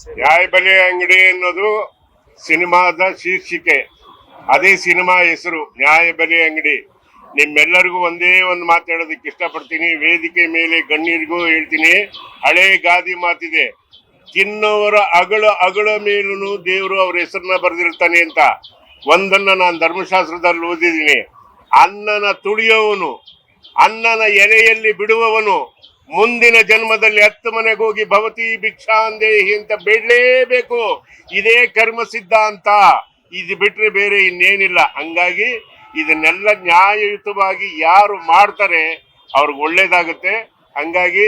ಸೇರಿ ನ್ಯಾಯಬೆಲೆ ಅಂಗಡಿ ಅನ್ನೋದು ಸಿನಿಮಾದ ಶೀರ್ಷಿಕೆ. ಅದೇ ಸಿನಿಮಾ ಹೆಸರು ನ್ಯಾಯಬೆಲೆ ಅಂಗಡಿ. ನಿಮ್ಮೆಲ್ಲರಿಗೂ ಒಂದೇ ಒಂದು ಮಾತು ಹೇಳೋದಕ್ಕೆ ಇಷ್ಟಪಡ್ತೀನಿ. ವೇದಿಕೆ ಮೇಲೆ ಗಣ್ಯರಿಗೂ ಹೇಳ್ತೀನಿ, ಹಳೆ ಗಾದಿ ಮಾತಿದೆ, ತಿನ್ನುವರ ಅಗಳ ಅಗಳ ಮೇಲೂ ದೇವರು ಅವ್ರ ಹೆಸರನ್ನ ಬರೆದಿರ್ತಾನೆ ಅಂತ. ಒಂದನ್ನ ನಾನು ಧರ್ಮಶಾಸ್ತ್ರದಲ್ಲಿ ಓದಿದ್ದೀನಿ. ಅನ್ನನ ತುಳಿಯೋವನು ಅನ್ನನ ಎಲೆಯಲ್ಲಿ ಬಿಡುವವನು ಮುಂದಿನ ಜನ್ಮದಲ್ಲಿ ಹತ್ತು ಮನೆಗೆ ಹೋಗಿ ಭವತಿ ಭಿಕ್ಷಾಂದೇಹಿ ಅಂತ ಬೇಡಲೇಬೇಕು. ಇದೇ ಕರ್ಮ ಸಿದ್ಧಾಂತ. ಇದು ಬಿಟ್ರೆ ಬೇರೆ ಇನ್ನೇನಿಲ್ಲ. ಹಂಗಾಗಿ ಇದನ್ನೆಲ್ಲ ನ್ಯಾಯಯುತವಾಗಿ ಯಾರು ಮಾಡ್ತಾರೆ ಅವ್ರಿಗೆ ಒಳ್ಳೇದಾಗುತ್ತೆ. ಹಂಗಾಗಿ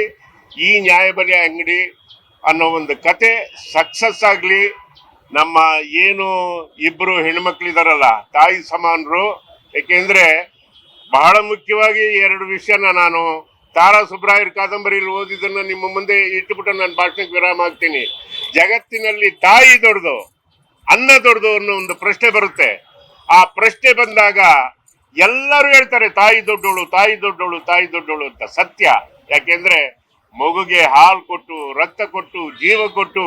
ಈ ನ್ಯಾಯಬಲಿ ಅಂಗಡಿ ಅನ್ನೋ ಒಂದು ಕತೆ ಸಕ್ಸಸ್ ಆಗಲಿ. ನಮ್ಮ ಏನು ಇಬ್ಬರು ಹೆಣ್ಮಕ್ಳಿದಾರಲ್ಲ, ತಾಯಿ ಸಮಾನರು. ಏಕೆಂದರೆ ಬಹಳ ಮುಖ್ಯವಾಗಿ ಎರಡು ವಿಷಯನ ನಾನು ತಾರಾ ಸುಬ್ರಾಯರ್ ಕಾದಂಬರಿಯಲ್ಲಿ ಓದಿದ್ದನ್ನು ನಿಮ್ಮ ಮುಂದೆ ಇಟ್ಟುಬಿಟ್ಟು ನಾನು ಭಾಷಣಕ್ಕೆ ವಿರಾಮ ಆಗ್ತೀನಿ ಜಗತ್ತಿನಲ್ಲಿ ತಾಯಿ ದೊಡ್ಡದು, ಅನ್ನ ದೊಡ್ಡದು ಅನ್ನೋ ಒಂದು ಪ್ರಶ್ನೆ ಬರುತ್ತೆ. ಆ ಪ್ರಶ್ನೆ ಬಂದಾಗ ಎಲ್ಲರೂ ಹೇಳ್ತಾರೆ, ತಾಯಿ ದೊಡ್ಡೋಳು ತಾಯಿ ದೊಡ್ಡೋಳು ತಾಯಿ ದೊಡ್ಡೋಳು ಅಂತ ಸತ್ಯ. ಯಾಕೆಂದ್ರೆ ಮಗುಗೆ ಹಾಲು ಕೊಟ್ಟು, ರಕ್ತ ಕೊಟ್ಟು, ಜೀವ ಕೊಟ್ಟು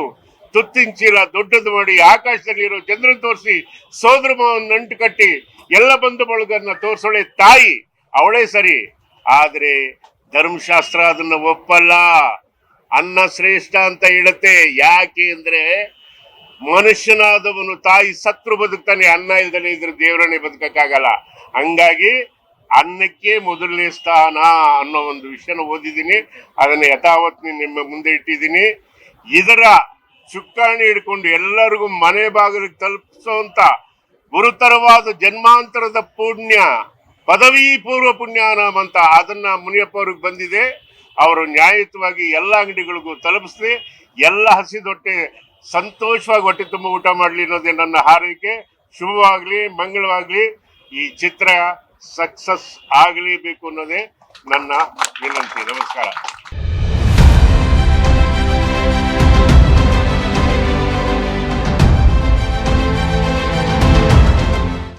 ತುತ್ತಿನ ಚೀಲ ದೊಡ್ಡದು ಮಾಡಿ ಆಕಾಶದಲ್ಲಿರೋ ಚಂದ್ರನ್ ತೋರಿಸಿ ಸೋದರ ಮಾವನ್ ನಂಟು ಕಟ್ಟಿ ಎಲ್ಲ ಬಂಧು ಬಳಗನ್ನ ತೋರ್ಸೋಳೆ ತಾಯಿ. ಅವಳೇ ಸರಿ. ಆದ್ರೆ ಧರ್ಮಶಾಸ್ತ್ರ ಅದನ್ನ ಒಪ್ಪಲ್ಲ. ಅನ್ನ ಶ್ರೇಷ್ಠ ಅಂತ ಹೇಳುತ್ತೆ. ಯಾಕೆ ಅಂದ್ರೆ ಮನುಷ್ಯನಾದವನು ತಾಯಿ ಸತ್ರು ಬದುಕ್ತಾನೆ, ಅನ್ನ ಇಲ್ದಲೆ ಇದ್ರೆ ದೇವರನ್ನೇ ಬದುಕಕ್ಕಾಗಲ್ಲ. ಹಂಗಾಗಿ ಅನ್ನಕ್ಕೆ ಮೊದಲನೇ ಸ್ಥಾನ ಅನ್ನೋ ಒಂದು ವಿಷಯನ ಓದಿದ್ದೀನಿ. ಅದನ್ನ ಯಥಾವತ್ ನಿಮ್ಮ ಮುಂದೆ ಇಟ್ಟಿದ್ದೀನಿ. ಇದರ ಚುಕ್ಕಾಣಿ ಹಿಡ್ಕೊಂಡು ಎಲ್ಲರಿಗೂ ಮನೆ ಬಾಗಿಲಿಗೆ ತಲುಪಿಸುವಂತ ಗುರುತರವಾದ ಜನ್ಮಾಂತರದ ಪುಣ್ಯ ಪದವಿ ಪೂರ್ವ ಪುಣ್ಯಾನಾಮ ಅಂತ ಅದನ್ನ ಮುನಿಯಪ್ಪ ಅವ್ರಿಗೆ ಬಂದಿದೆ. ಅವರು ನ್ಯಾಯಯುತವಾಗಿ ಎಲ್ಲ ಅಂಗಡಿಗಳಿಗೂ ತಲುಪಿಸ್ಲಿ. ಎಲ್ಲ ಹಸಿದೊಟ್ಟೆ ಸಂತೋಷವಾಗಿ ಹೊಟ್ಟೆ ತುಂಬ ಊಟ ಮಾಡಲಿ ಅನ್ನೋದೇ ನನ್ನ ಹಾರೈಕೆ. ಶುಭವಾಗಲಿ, ಮಂಗಳವಾಗಲಿ. ಈ ಚಿತ್ರ ಸಕ್ಸಸ್ ಆಗಲೇಬೇಕು ಅನ್ನೋದೇ ನನ್ನ ವಿನಂತಿ. ನಮಸ್ಕಾರ.